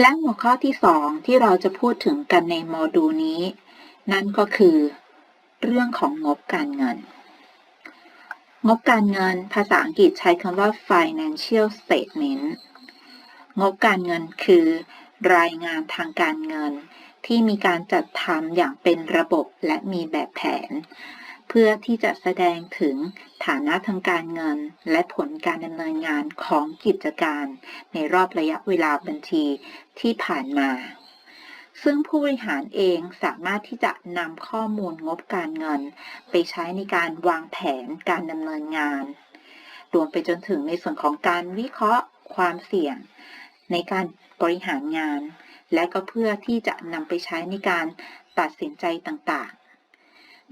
และหัวข้อที่สองที่เราจะพูดถึงกันในโมดูลนี้ นั่นก็คือ เรื่องของงบการเงิน งบการเงิน ภาษาอังกฤษใช้คำว่า financial statement งบการเงินคือ รายงานทางการเงิน ที่มีการจัดทำอย่างเป็นระบบและมีแบบแผน เพื่อที่จะแสดงถึงฐานะทางการเงิน และผลการดำเนินงานของกิจการ ในรอบระยะเวลาบัญชีที่ผ่านมา ซึ่งผู้บริหารเองสามารถที่จะนำข้อมูลงบการเงิน ไปใช้ในการวางแผนการดำเนินงาน รวมไปจนถึงในส่วนของการวิเคราะห์ความเสี่ยง ในการบริหารงาน และก็เพื่อที่จะนำไปใช้ในการตัดสินใจต่างๆ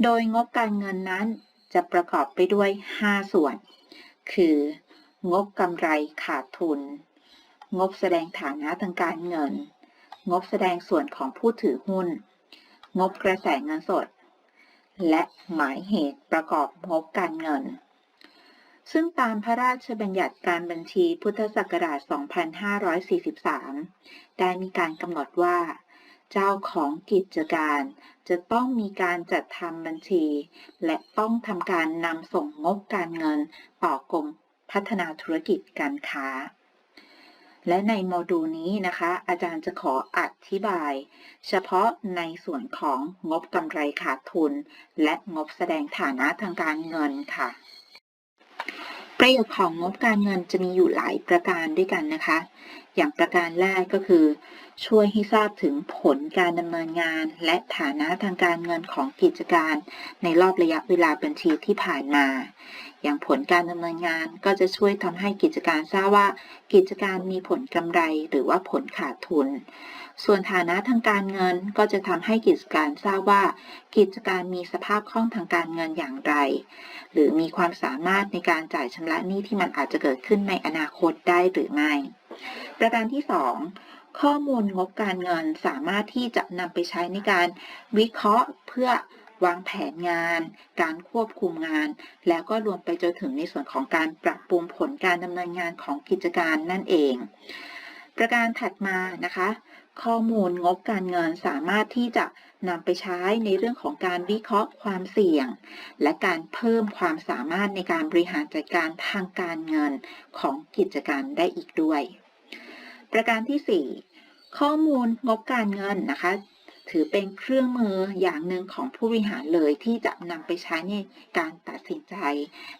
โดยงบการเงินนั้นจะประกอบไปด้วย 5 ส่วน คือ งบกำไรขาดทุน งบแสดงฐานะทางการเงิน งบแสดงส่วนของผู้ถือหุ้น งบกระแสเงินสด และหมายเหตุประกอบงบการเงิน ซึ่งตามพระราชบัญญัติการบัญชีพุทธศักราช 2543 ได้มีการกำหนดว่า เจ้าของกิจการ จะต้องมีการจัดทำบัญชี และต้องทำการนำส่งงบการเงินต่อกรมพัฒนาธุรกิจการค้า และในโมดูลนี้นะคะ อาจารย์จะขออธิบาย เฉพาะในส่วนของงบกำไรขาดทุน และงบแสดงฐานะทางการเงินค่ะ ประโยชน์ของงบการเงินจะมีอยู่หลายประการด้วยกันนะคะ อย่างประการแรกก็คือ ช่วยให้ทราบถึงผลการดำเนินงาน และฐานะทางการเงินของกิจการ ในรอบระยะเวลาบัญชีที่ผ่านมา อย่างผลการดำเนินงานก็จะช่วยทำให้กิจการทราบว่า กิจการมีผลกำไรหรือว่าผลขาดทุน ส่วนฐานะทางการเงินก็จะทำให้กิจการทราบว่า กิจการมีสภาพคล่องทางการเงินอย่างไร หรือมีความสามารถในการจ่ายชำระหนี้ที่มันอาจจะเกิดขึ้นในอนาคตได้หรือไม่ ประการที่ 2ข้อมูลงบการเงินสามารถที่จะนำไปใช้ในการวิเคราะห์เพื่อ วางแผนงาน การควบคุมงาน แล้วก็รวมไปจนถึงในส่วนของการปรับปรุงผลการดำเนินงานของกิจการนั่นเอง ประการถัดมานะคะ ข้อมูลงบการเงินสามารถที่จะนำไปใช้ในเรื่องของการวิเคราะห์ความเสี่ยง และการเพิ่มความสามารถในการบริหารจัดการทางการเงินของกิจการได้อีกด้วย ประการที่ 4 ข้อมูลงบการเงินนะคะ ถือเป็นเครื่องมืออย่างหนึ่งของผู้บริหารเลยที่จะนำไปใช้ในการตัดสินใจ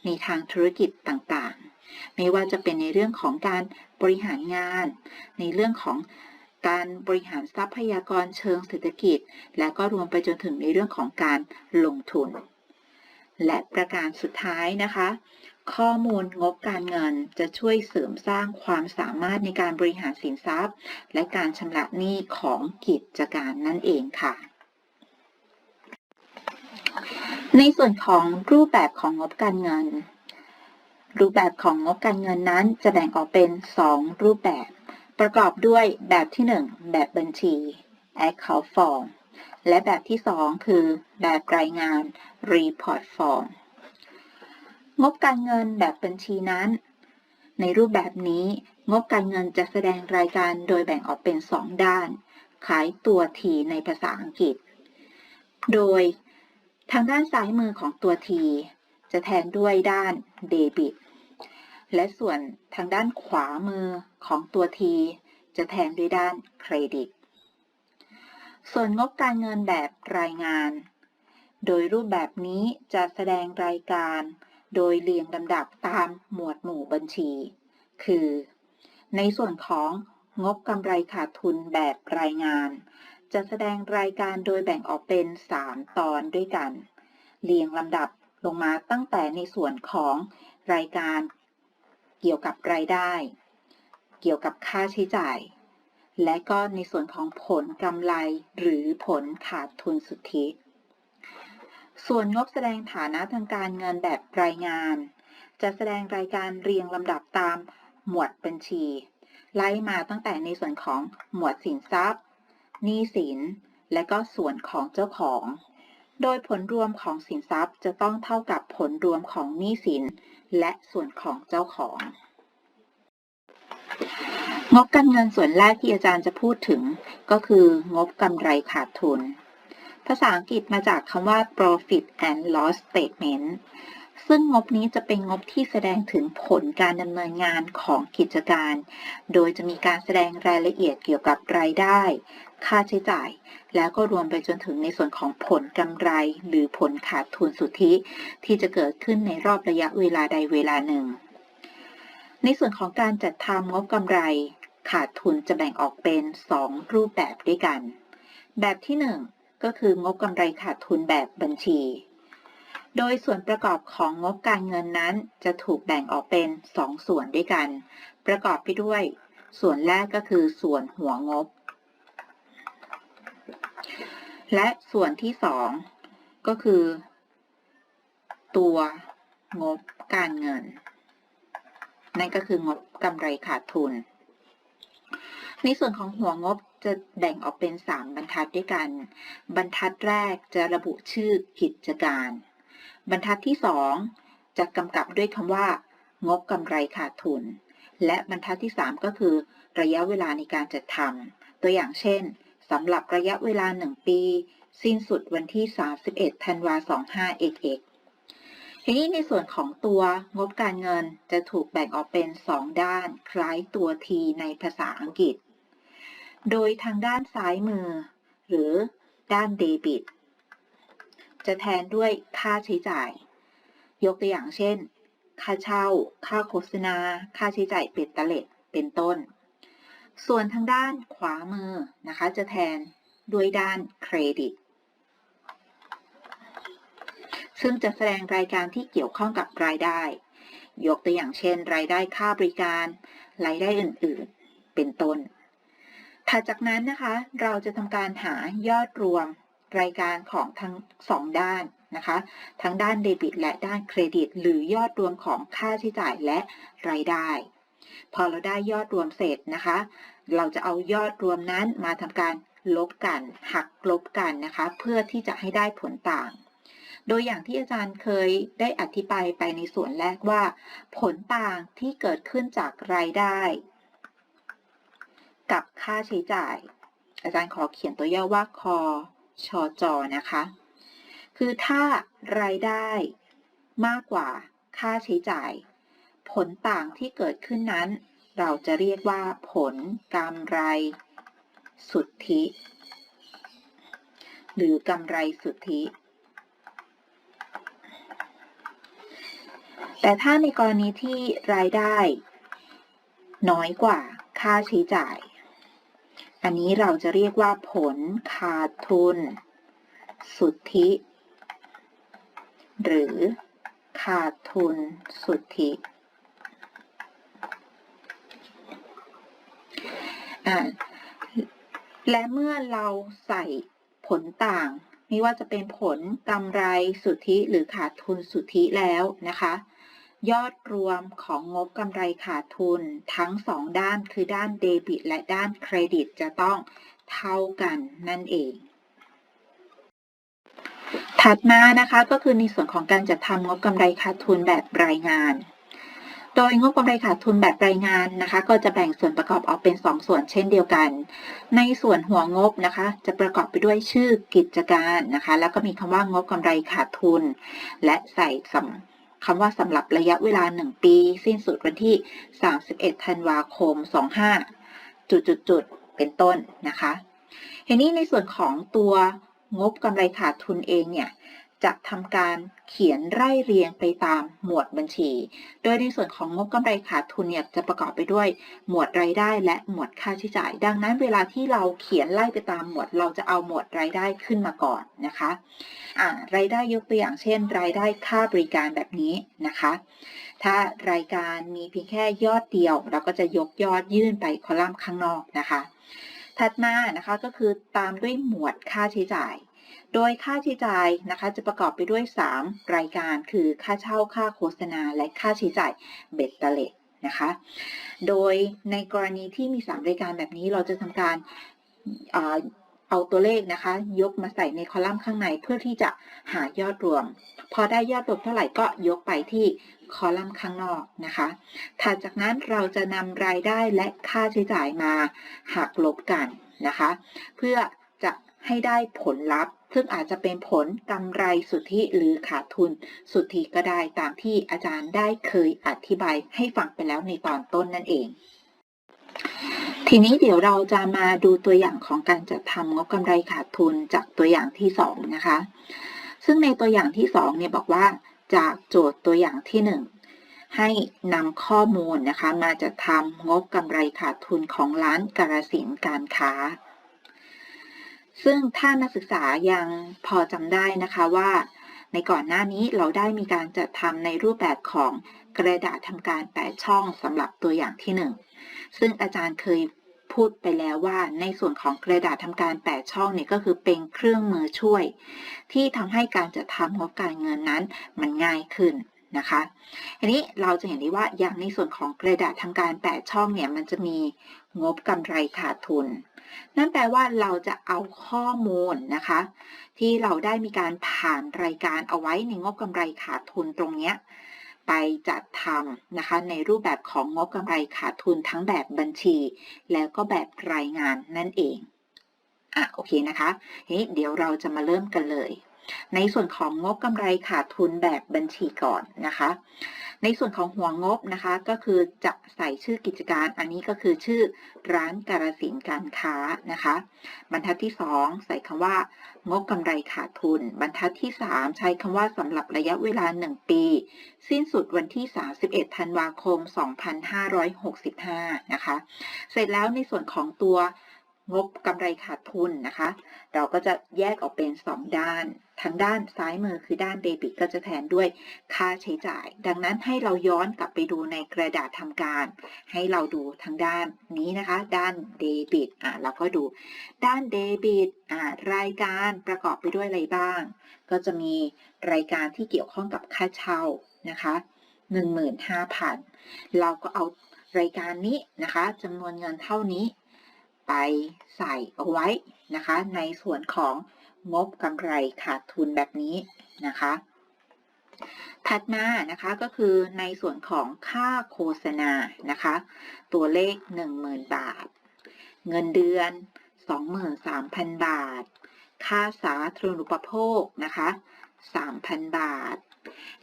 ในทางธุรกิจต่างๆ ไม่ว่าจะเป็นในเรื่องของการบริหารงาน ในเรื่องของการบริหารทรัพยากรเชิงเศรษฐกิจ และก็รวมไปจนถึงในเรื่องของการลงทุน และประการสุดท้ายนะคะ ข้อมูลงบการเงินจะช่วยเสริมสร้างความสามารถในการบริหารสินทรัพย์ และการชำระหนี้ของกิจการนั่นเองค่ะ ในส่วนของรูปแบบของงบการเงิน รูปแบบของงบการเงินนั้นจะแบ่งออกเป็น 2 รูปแบบ ประกอบด้วยแบบที่ 1 แบบบัญชี account form และแบบที่ 2 คือแบบรายงาน report form งบการเงินแบบบัญชีนั้น ในรูปแบบนี้ งบการเงินจะแสดงรายการโดยแบ่งออกเป็น 2 ด้าน ขายตัวทีในภาษาอังกฤษ โดยทางด้านซ้ายมือของตัวทีจะแทนด้วยด้านเดบิต และส่วนทางด้านขวามือของตัวทีจะแทนด้วยด้านเครดิต ส่วนงบการเงินแบบรายงาน โดยรูปแบบนี้จะแสดงรายการ โดยเรียงลำดับตามหมวดหมู่บัญชี คือ ในส่วนของงบกำไรขาดทุนแบบรายงาน จะแสดงรายการโดยแบ่งออกเป็น 3 ตอนด้วยกัน เรียงลำดับลงมาตั้งแต่ในส่วนของรายการเกี่ยวกับรายได้ เกี่ยวกับค่าใช้จ่าย และก็ในส่วนของผลกำไรหรือผลขาดทุนสุทธิ ส่วนงบแสดงฐานะทางการเงินแบบรายงาน จะแสดงรายการเรียงลำดับตามหมวดบัญชี ไล่มาตั้งแต่ในส่วนของหมวดสินทรัพย์หนี้สิน และก็ส่วนของเจ้าของ โดยผลรวมของสินทรัพย์จะต้องเท่ากับผลรวมของหนี้สิน และส่วนของเจ้าของ งบการเงินส่วนแรกที่อาจารย์จะพูดถึง ก็คืองบกำไรขาดทุน ภาษาอังกฤษมาจากคำว่า profit and loss statement ซึ่งงบนี้จะเป็นงบที่แสดงถึงผลการดำเนินงานของกิจการ โดยจะมีการแสดงรายละเอียดเกี่ยวกับรายได้ ค่าใช้จ่าย แล้วก็รวมไปจนถึงในส่วนของผลกำไร หรือผลขาดทุนสุทธิ ที่จะเกิดขึ้นในรอบระยะเวลาใดเวลาหนึ่ง ในส่วนของการจัดทำงบกำไร ขาดทุนจะแบ่งออกเป็น 2 รูปแบบด้วยกัน แบบที่ 1 ก็คืองบกำไรขาดทุนแบบบัญชี โดยส่วนประกอบของงบการเงินนั้นจะถูกแบ่งออกเป็น 2 ส่วนด้วยกัน ประกอบไปด้วย ส่วนแรกก็คือส่วนหัวงบ และส่วนที่ 2 ก็คือ ตัวงบการเงิน นั่นก็คืองบกำไรขาดทุน ในส่วนของหัวงบ จะแบ่งออกเป็น 3 บรรทัดด้วยกัน บรรทัดแรกจะระบุชื่อกิจการ บรรทัดที่ 2 จะกำกับด้วยคำว่า งบกำไรขาดทุน และบรรทัดที่ 3 ก็คือ ระยะเวลาในการจัดทำตัวอย่างเช่นสำหรับระยะเวลา 1 ปี สิ้นสุดวันที่ 31 ธันวา25 xx ทีนี้ในส่วนของตัวงบการเงินจะถูกแบ่งออกเป็น 2 ด้าน คล้ายตัว T ในภาษาอังกฤษ โดยทางด้านซ้ายมือ หรือด้านเดบิต จะแทนด้วยค่าใช้จ่าย ยกตัวอย่างเช่น ค่าเช่า ค่าโฆษณา ค่าใช้จ่ายเป็ดตะเล็ดเป็นต้น ส่วนทางด้านขวามือนะคะ จะแทนด้วยด้านเครดิต ซึ่งจะแสดงรายการที่เกี่ยวข้องกับรายได้ ยกตัวอย่างเช่น รายได้ค่าบริการ รายได้อื่น ๆ เป็นต้น ถัดจากนั้นนะคะ เราจะทำการหายอดรวมรายการของทั้งสองด้านนะคะ ทั้งด้านเดบิตและด้านเครดิต หรือยอดรวมของค่าใช้จ่ายและรายได้ พอเราได้ยอดรวมเสร็จนะคะ เราจะเอายอดรวมนั้นมาทำการลบกัน หักลบกันนะคะ เพื่อที่จะให้ได้ผลต่าง โดยอย่างที่อาจารย์เคยได้อธิบายไปในส่วนแรกว่า ผลต่างที่เกิดขึ้นจากรายได้ กับค่าใช้จ่าย อาจารย์ขอเขียนตัวย่อว่าคอชอจอนะคะ คือถ้ารายได้มากกว่าค่าใช้จ่าย ผลต่างที่เกิดขึ้นนั้น เราจะเรียกว่าผลกำไรสุทธิ หรือกำไรสุทธิ แต่ถ้าในกรณีที่รายได้ น้อยกว่าค่าใช้จ่าย อันนี้เราจะเรียกว่าผลขาดทุน สุทธิ หรือขาดทุนสุทธิและเมื่อเราใส่ผลต่าง ไม่ว่าจะเป็นผลกำไรสุทธิหรือขาดทุนสุทธิแล้วนะคะ ยอดรวมของงบกำไรขาดทุนทั้งสองด้านคือด้านเดบิต และด้านเครดิตจะต้องเท่ากันนั่นเอง ถัดมานะคะก็คือในส่วนของการจัดทำงบกำไรขาดทุนแบบรายงาน โดยงบกำไรขาดทุนแบบรายงานนะคะ ก็จะแบ่งส่วนประกอบออกเป็น 2 ส่วนเช่นเดียวกัน ในส่วนหัวงบนะคะ จะประกอบไปด้วยชื่อกิจการนะคะ แล้วก็มีคำว่างบกำไรขาดทุน และใส่สำ คำว่าสำหรับระยะเวลา 1 ปี สิ้นสุดวันที่ 31 ธันวาคม 25 จุดๆเป็นต้นนะคะทีนี้ในส่วนของตัวงบกำไรขาดทุนเองเนี่ย จะทำการเขียนไล่เรียงไปตามหมวดบัญชี โดยในส่วนของงบกำไรขาดทุนเนี่ยจะประกอบไปด้วยหมวดรายได้ และหมวดค่าใช้จ่าย ดังนั้นเวลาที่เราเขียนไล่ไปตามหมวด เราจะเอาหมวดรายได้ขึ้นมาก่อนนะคะอ่ารายได้ยกตัวอย่างเช่น รายได้ค่าบริการแบบนี้นะคะ ถ้ารายการมีเพียงแค่ยอดเดียว เราก็จะยกยอดยื่นไปคอลัมน์ข้างนอกนะคะถัดมานะคะก็คือตามด้วยหมวดค่าใช้จ่าย โดยค่าใช้จ่ายนะคะจะประกอบไปด้วย 3 รายการคือค่าเช่าค่าโฆษณา และค่าใช้จ่ายเบ็ดเตล็ดนะคะ โดยในกรณีที่มี 3 รายการแบบนี้เราจะทำการเอาเอาตัวเลขนะคะ ยกมาใส่ในคอลัมน์ข้างในเพื่อที่จะหายอดรวม พอได้ยอดรวมเท่าไหร่ก็ยกไปที่คอลัมน์ข้างนอกนะคะถัดจากนั้นเราจะนำรายได้และค่าใช้จ่ายมาหักลบกันนะคะ เพื่อจะให้ได้ผลลัพธ์ ซึ่งอาจจะเป็นผลกำไรสุทธิหรือขาดทุน สุทธิก็ได้ตามที่อาจารย์ได้เคยอธิบายให้ฟังไปแล้วในตอนต้นนั่นเองทีนี้เดี๋ยวเราจะมาดูตัวอย่างของการจัดทำงบกำไรขาดทุนจากตัวอย่างที่สองนะคะ ซึ่งในตัวอย่างที่สองเนี่ยบอกว่าจากโจทย์ตัวอย่างที่หนึ่งให้นำข้อมูลนะคะมาจัดทำงบกำไรขาดทุนของร้านกระสินการค้า ซึ่งถ้านักศึกษายังพอจำได้นะคะว่า ในก่อนหน้านี้เราได้มีการจัดทำในรูปแบบของกระดาษทำการ8ช่องสำหรับตัวอย่างที่ 1 ซึ่งอาจารย์เคยพูดไปแล้วว่าในส่วนของกระดาษทำการ8ช่องเนี่ยก็คือเป็นเครื่องมือช่วย ที่ทำให้การจัดทำงบการเงินนั้นมันง่ายขึ้น นะคะทีนี้เราจะเห็นได้ว่าอย่างในส่วนของกระดาษทำการ8ช่องเนี่ยมันจะมีงบกำไรขาดทุน นั่นแปลว่าเราจะเอาข้อมูลนะคะ ที่เราได้มีการผ่านรายการเอาไว้ในงบกำไรขาดทุนตรงเนี้ยไปจัดทำนะคะในรูปแบบของงบกำไรขาดทุนทั้งแบบบัญชี แล้วก็แบบรายงานนั่นเองอะโอเคนะคะทีนี้เดี๋ยวเราจะมาเริ่มกันเลย ในส่วนของงบกำไรขาดทุนแบบบัญชีก่อนนะคะ ในส่วนของหัวงบนะคะ ก็คือจะใส่ชื่อกิจการอันนี้ก็คือชื่อร้านการสินการค้านะคะ บรรทัดที่ 2 ใส่คำว่า งบกำไรขาดทุน บรรทัดที่ 3 ใช้คำว่าสำหรับระยะเวลา 1 ปี สิ้นสุดวันที่ 31 ธันวาคม 2565 นะคะ เสร็จแล้วในส่วนของตัว งบกำไรขาดทุนนะคะ เราก็จะแยกออกเป็น 2 ด้าน ทางด้านซ้ายมือคือด้านเดบิตก็จะแทนด้วยค่าใช้จ่าย ดังนั้นให้เราย้อนกลับไปดูในกระดาษทำการ ให้เราดูทางด้านนี้นะคะ ด้านเดบิตอะเราก็ดู ด้านเดบิตอ่ารายการประกอบไปด้วยอะไรบ้าง ก็จะมีรายการที่เกี่ยวข้องกับค่าเช่านะคะ15,000 เราก็เอารายการนี้นะคะจำนวนเงินเท่านี้ ไปใส่เอาไว้นะคะ ในส่วนของงบกำไรขาดทุนแบบนี้นะคะ ถัดมานะคะก็คือในส่วนของค่าโฆษณานะคะ ตัวเลข 10,000 บาท เงินเดือน 23,000 บาท ค่าสาธารณูปโภคนะคะ 3,000 บาท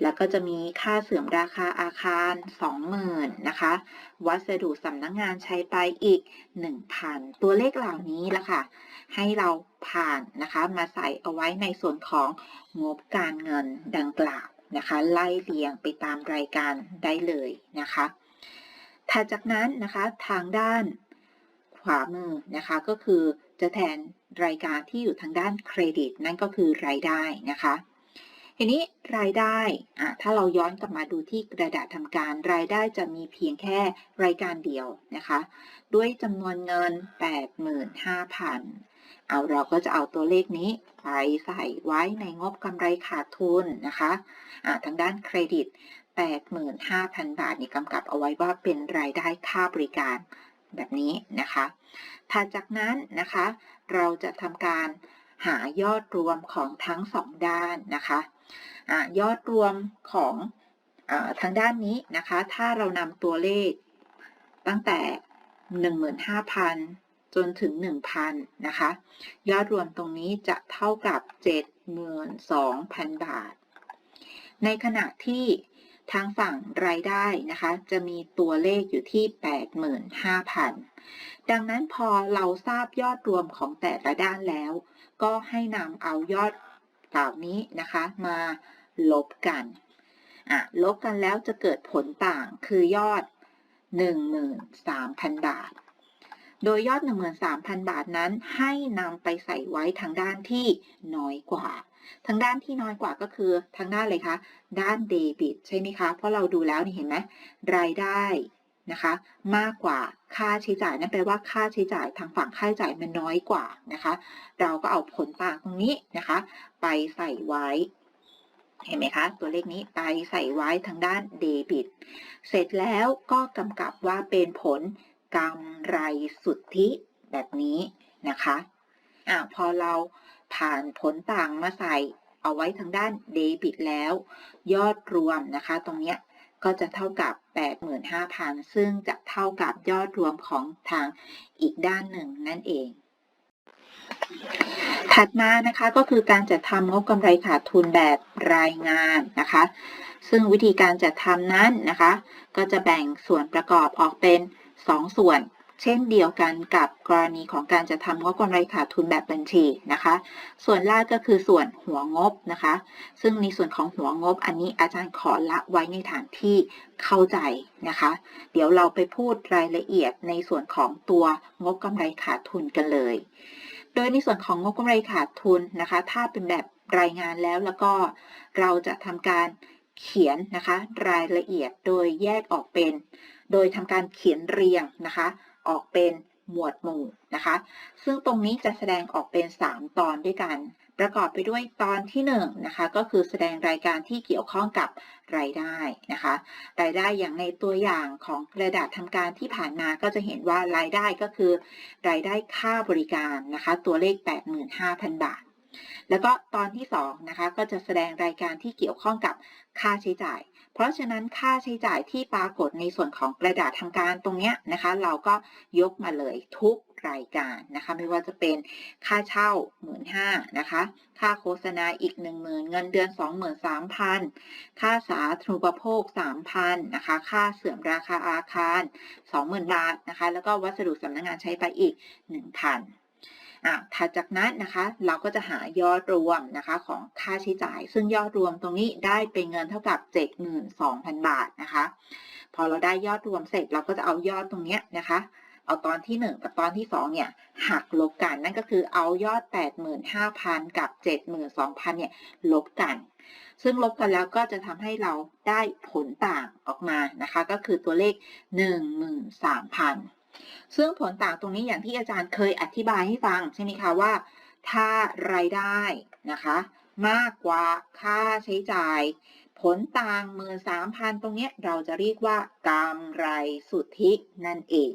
แล้วก็จะมีค่าเสื่อมราคาอาคาร 20,000นะคะ วัสดุสำนักงงานใช้ไปอีก 1,000 ตัวเลขเหล่านี้ละค่ะ ให้เราผ่านนะคะมาใส่เอาไว้ในส่วนของงบการเงินดังกล่าวนะคะ ไล่เรียงไปตามรายการได้เลยนะคะถัดจากนั้นนะคะทางด้านขวามือนะคะก็คือจะแทนรายการที่อยู่ทางด้านเครดิต นั่นก็คือรายได้นะคะ ทีนี้รายได้อะถ้าเราย้อนกลับมาดูที่กระดาษทำการ รายได้จะมีเพียงแค่รายการเดียวนะคะ ด้วยจำนวนเงิน 85,000 เอาเราก็จะเอาตัวเลขนี้ไปใส่ไว้ในงบกำไรขาดทุนนะคะะทางด้านเครดิต 85,000 บาทนี่กำกับเอาไว้ว่าเป็นรายได้ค่าบริการแบบนี้นะคะ ถัดจากนั้นนะคะ เราจะทำการ หายอดรวมของทั้งสองด้านนะคะอยอดรวมของอทางด้านนี้นะคะ ถ้าเรานำตัวเลขตั้งแต่ 15,000 จนถึง 1,000 นะคะ ยอดรวมตรงนี้จะเท่ากับ 72,000 บาท ในขณะที่ทางฝั่งรายได้นะคะ จะมีตัวเลขอยู่ที่ 85,000 ดังนั้นพอเราทราบยอดรวมของแต่ละด้านแล้ว ก็ให้นำเอายอดเหล่านี้นะคะ มาลบกันอะลบกันแล้วจะเกิดผลต่างคือยอด 13,000 บาท โดยยอด 13,000 บาทนั้นให้นำไปใส่ไว้ทางด้านที่น้อยกว่า ทางด้านที่น้อยกว่าก็คือทางด้านเลยคะ ด้านเดบิตใช่ไหมคะ เพราะเราดูแล้วนี่เห็นไหมรายได้ นะคะ มากกว่าค่าใช้จ่ายนั่นแปลว่าค่าใช้จ่ายทางฝั่งค่าใช้จ่ายมันน้อยกว่านะคะ เราก็เอาผลต่างตรงนี้นะคะ ไปใส่ไว้เห็นไหมคะ ตัวเลขนี้ไปใส่ไว้ทางด้านเดบิต เสร็จแล้วก็กำกับว่าเป็นผลกำไรสุทธิแบบนี้นะคะอะพอเราผ่านผลต่างมาใส่เอาไว้ทางด้านเดบิตแล้ว ยอดรวมนะคะ ตรงเนี้ย ก็จะเท่ากับ 85,000 ซึ่งจะเท่ากับยอดรวมของทางอีกด้านหนึ่งนั่นเอง ถัดมานะคะก็คือการจัดทำงบกำไรขาดทุนแบบรายงานนะคะ ซึ่งวิธีการจัดทำนั้นนะคะ ก็จะแบ่งส่วนประกอบออกเป็น 2 ส่วน เช่นเดียวกันกับกรณีของการจะทำงบกำไรขาดทุนแบบบัญชีนะคะ ส่วนแรกก็คือส่วนหัวงบนะคะ ซึ่งในส่วนของหัวงบอันนี้อาจารย์ขอละไว้ในฐานที่เข้าใจนะคะ เดี๋ยวเราไปพูดรายละเอียดในส่วนของตัวงบกำไรขาดทุนกันเลย โดยในส่วนของงบกำไรขาดทุนนะคะ ถ้าเป็นแบบรายงานแล้วแล้วก็เราจะทำการเขียนนะคะ รายละเอียดโดยแยกออกเป็น โดยทำการเขียนเรียงนะคะ ออกเป็นหมวดหมู่นะคะ ซึ่งตรงนี้จะแสดงออกเป็น 3 ตอนด้วยกัน ประกอบไปด้วยตอนที่1นงนะคะ ก็คือแสดงรายการที่เกี่ยวข้องกับรายได้นะคะ รายได้อย่างในตัวอย่างของกระดาษทำการที่ผ่านมาก็จะเห็นว่ารายได้ก็คือ รายได้ค่าบริการนะคะ ตัวเลข 85,000 บาท แล้วก็ตอนที่2นะคะ ก็จะแสดงรายการที่เกี่ยวข้องกับค่าใช้จ่าย เพราะฉะนั้นค่าใช้จ่ายที่ปรากฏในส่วนของกระดาษทำการตรงเนี้ยนะคะ เราก็ยกมาเลยทุกรายการนะคะ ไม่ว่าจะเป็นค่าเช่า 1 5ื่นนะคะ ค่าโฆษณาอีก 1 0,000 เงินเดือน 23,000 ค่าสาธารณูปโภค 3,000 นะคะ ค่าเสื่อมราคาอาคาร 20,000 บาทนะคะ แล้วก็วัสดุสำนักงานใช้ไปอีก 1,000 อะถัดจากนั้นนะคะ เราก็จะหายอดรวมนะคะของค่าใช้จ่าย ซึ่งยอดรวมตรงนี้ได้เป็นเงินเท่ากับ 72,000 บาทนะคะ พอเราได้ยอดรวมเสร็จเราก็จะเอายอดตรงเนี้ยนะคะเอาตอนที่ 1 กับตอนที่ 2 เนี่ย หักลบกัน นั่นก็คือเอายอด 85,000 กับ 72,000 เนี่ย ลบกัน ซึ่งลบกันแล้วก็จะทำให้เราได้ผลต่างออกมานะคะ ก็คือตัวเลข 13,000 ซึ่งผลต่างตรงนี้อย่างที่อาจารย์เคยอธิบายให้ฟังใช่ไหมคะว่า ถ้ารายได้นะคะ มากกว่าค่าใช้จ่าย ผลต่างมือสามพันตรงเนี้ยเราจะเรียกว่ากำไรสุทธินั่นเอง